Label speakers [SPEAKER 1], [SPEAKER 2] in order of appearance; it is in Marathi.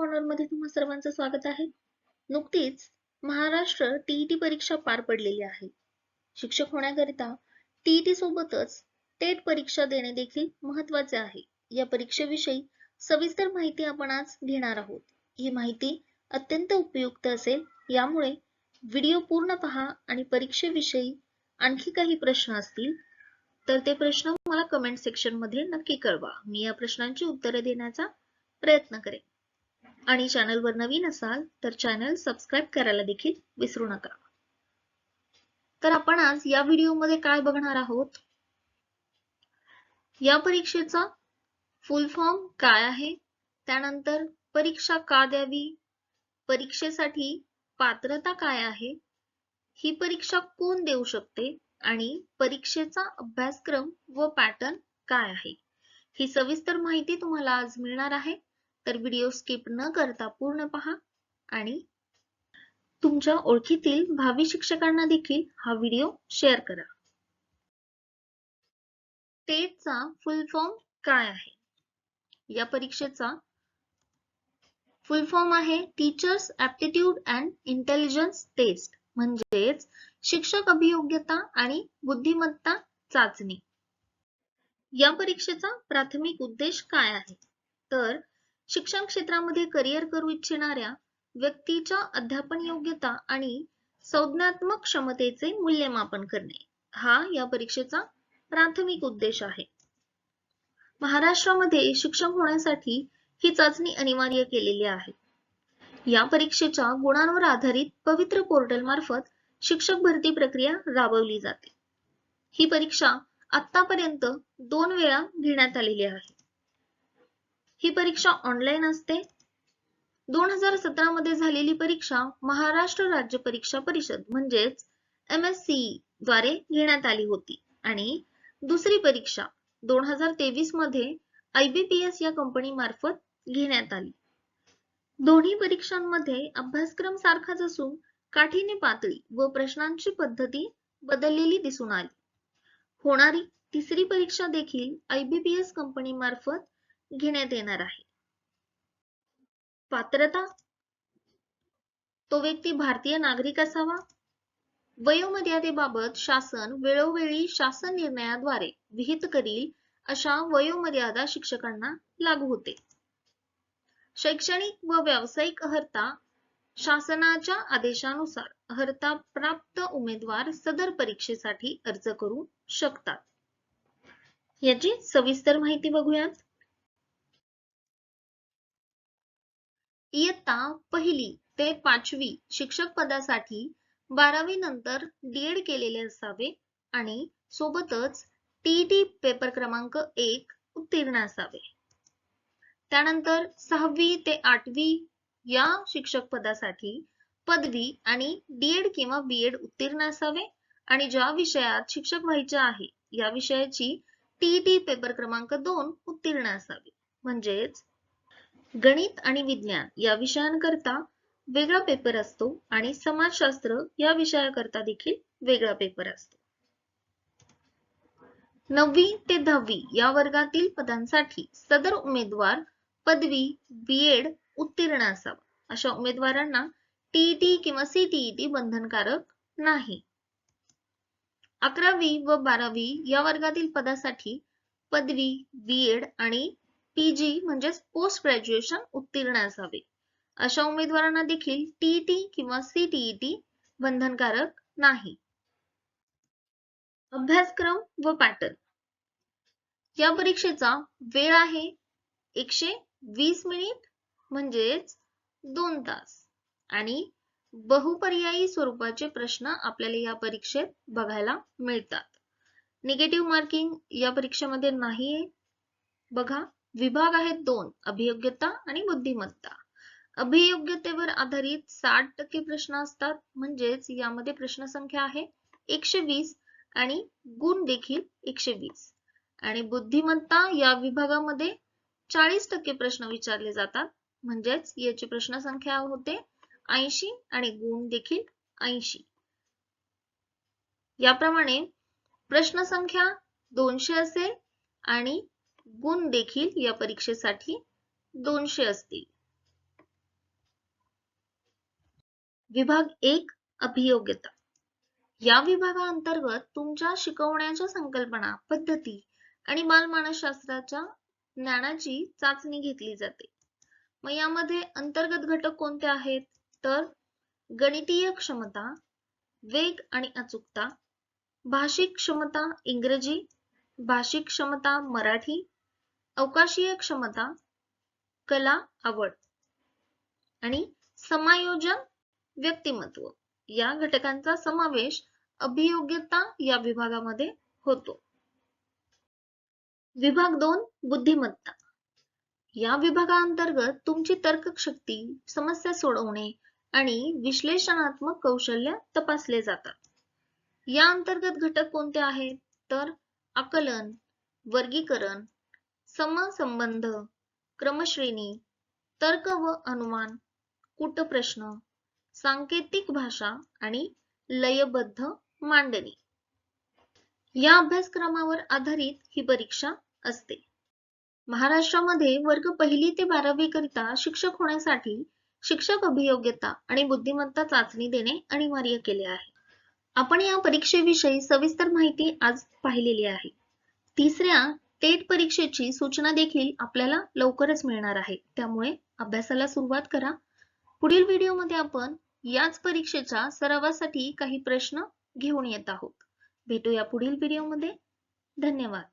[SPEAKER 1] कॉर्नरमध्ये तुम्हा सर्वांचं स्वागत आहे. नुकतीच महाराष्ट्र टीईटी परीक्षा पार पडलेली आहे. शिक्षक होण्याकरिता टीईटी सोबतच टेट परीक्षा देणे देखील महत्त्वाचे आहे. या परीक्षेविषयी सविस्तर माहिती आपण आज घेणार आहोत. ही माहिती अत्यंत उपयुक्त असेल. यामुळे व्हिडिओ पूर्ण पहा आणि परीक्षेविषयी आणखी काही प्रश्न असतील तर ते प्रश्न मला कमेंट सेक्शनमध्ये नक्की कळवा. मी या प्रश्नांची उत्तरे देण्याचा प्रयत्न करेन. आणि चॅनलवर नवीन असाल तर चॅनल सबस्क्राईब करायला देखील विसरू नका. तर आपण आज या व्हिडिओमध्ये काय बघणार आहोत? या परीक्षेचा फुल फॉर्म काय आहे? त्यानंतर परीक्षा का द्यावी? परीक्षेसाठी पात्रता काय आहे? ही परीक्षा कोण देऊ शकते? आणि परीक्षेचा अभ्यासक्रम व पॅटर्न काय आहे? ही सविस्तर माहिती तुम्हाला आज मिळणार आहे. तर व्हिडिओ स्किप न करता पूर्ण पहा. आणि तुमच्या ओळखीतील भावी शिक्षकांना देखील हा व्हिडिओ शेअर करा. टेटचा फुल फॉर्म काय आहे? या परीक्षेचा फुल फॉर्म आहे teachers aptitude and intelligence test म्हणजेच शिक्षक अभियोग्यता आणि बुद्धिमत्ता चाचणी. या परीक्षेचा प्राथमिक उद्देश काय आहे? तर शिक्षण क्षेत्रामध्ये करिअर करू इच्छिणाऱ्या व्यक्तीच्या अध्यापन योग्यता आणि संज्ञात्मक क्षमतेचे मूल्यमापन करणे. हा या परीक्षेचा प्राथमिक उद्देश आहे. महाराष्ट्रामध्ये शिक्षक होण्यासाठी ही चाचणी अनिवार्य केलेली आहे. या परीक्षेच्या गुणांवर आधारित पवित्र पोर्टल मार्फत शिक्षक भरती प्रक्रिया राबवली जाते. ही परीक्षा आतापर्यंत दोन वेळा घेण्यात आलेली आहे. ही परीक्षा ऑनलाईन असते? दोन हजार सतरा मध्ये झालेली परीक्षा महाराष्ट्र राज्य परीक्षा परिषद म्हणजेच एम एसद्वारे घेण्यात आली होती. आणि दुसरी परीक्षा दोन हजार तेवीसमध्ये आयबीपीएस या कंपनी मार्फत घेण्यात आली. दोन्ही परीक्षांमध्ये अभ्यासक्रम सारखाच असून काठीने पातळी व प्रश्नांची पद्धती बदललेली दिसून आली. होणारी तिसरी परीक्षा देखील आयबीपीएस कंपनी मार्फत घेण्यात येणार आहे. पात्रता? तो व्यक्ती भारतीय नागरिक असावा? वयोमर्यादेबाबत शासन वेळोवेळी शासन निर्णयाद्वारे विहित करील अशा वयोमर्यादा शिक्षकांना लागू होते. शैक्षणिक व व्यावसायिक अर्हता शासनाच्या आदेशानुसार अर्हता प्राप्त उमेदवार सदर परीक्षेसाठी अर्ज करू शकतात. याची सविस्तर माहिती बघूयात. इयत्ता पहिली ते पाचवी शिक्षक पदासाठी बारावी नंतर डीएड केलेले असावे आणि सोबतच टीईटी पेपर क्रमांक एक उत्तीर्ण असावे. त्यानंतर सहावी ते आठवी या शिक्षक पदासाठी पदवी आणि डीएड किंवा बीएड उत्तीर्ण असावे आणि ज्या विषयात शिक्षक व्हायचे आहे या विषयाची टीईटी पेपर क्रमांक दोन उत्तीर्ण असावे. म्हणजेच गणित आणि विज्ञान या विषयांकरता वेगळा पेपर असतो आणि समाजशास्त्र या विषयाकरता देखील वेगळा पेपर असतो. नववी ते दहावी या वर्गातील पदांसाठी सदर उमेदवार पदवी बीएड उत्तीर्ण असावा. अशा उमेदवारांना टीईटी किंवा सीटीईटी बंधनकारक नाही. अकरावी व बारावी या वर्गातील पदासाठी पदवी बीएड आणि पीजी म्हणजेच पोस्ट ग्रॅज्युएशन उत्तीर्ण असावे. अशा उमेदवारांना देखील टीईटी किंवा सीटीईटी बंधनकारक नाही. अभ्यासक्रम व पॅटर्न या परीक्षेचा वेळ आहे एकशे वीस मिनिट म्हणजेच दोन तास. आणि बहुपर्यायी स्वरूपाचे प्रश्न आपल्याला या परीक्षेत बघायला मिळतात. निगेटिव्ह मार्किंग या परीक्षेमध्ये नाहीये. बघा. विभाग आहेत दोन अभियोग्यता आणि बुद्धिमत्ता. अभियोग्यतेवर आधारित साठ टक्के प्रश्न असतात म्हणजेच यामध्ये प्रश्न संख्या आहे एकशे वीस आणि गुण देखील एकशे वीस. आणि बुद्धिमत्ता या विभागामध्ये चाळीस टक्के प्रश्न विचारले जातात म्हणजेच याची प्रश्न संख्या होते ऐंशी आणि गुण देखील ऐंशी. याप्रमाणे प्रश्न संख्या दोनशे असेल आणि गुण देखील या परीक्षेसाठी दोनशे असतील. विभाग एक अभियोग्यता. या विभागाअंतर्गत तुमच्या शिकवण्याच्या संकल्पना पद्धती आणि बालमानसशास्त्राच्या ज्ञानाची चाचणी घेतली जाते. मग यामध्ये अंतर्गत घटक कोणते आहेत? तर गणितीय क्षमता वेग आणि अचूकता भाषिक क्षमता इंग्रजी भाषिक क्षमता मराठी अवकाशीय क्षमता कला आवड आणि समायोजन व्यक्तिमत्व या घटकांचा समावेश अभियोग्यता या विभागामध्ये होतो. विभाग दोन बुद्धिमत्ता. या विभागाअंतर्गत तुमची तर्कशक्ती समस्या सोडवणे आणि विश्लेषणात्मक कौशल्य तपासले जातात. या अंतर्गत घटक कोणते आहेत? तर आकलन वर्गीकरण समसंबंध क्रमश्रेणी तर्क व अनुमान कूटप्रश्न सांकेतिक भाषा आणि लयबद्ध मांडणी. या अभ्यासक्रमावर आधारित ही परीक्षा असते. महाराष्ट्रामध्ये वर्ग पहिली ते बारावी करिता शिक्षक होण्यासाठी शिक्षक अभियोग्यता आणि बुद्धिमत्ता चाचणी देणे अनिवार्य केले आहे. आपण या परीक्षेविषयी सविस्तर माहिती आज पाहिलेली आहे. तिसऱ्या टेट परीक्षेची सूचना देखील आपल्याला लवकरच मिळणार आहे. त्यामुळे अभ्यासाला सुरुवात करा. पुढील व्हिडिओमध्ये आपण याच परीक्षेच्या सरावासाठी काही प्रश्न घेऊन येत आहोत. भेटूया पुढील व्हिडिओमध्ये. धन्यवाद.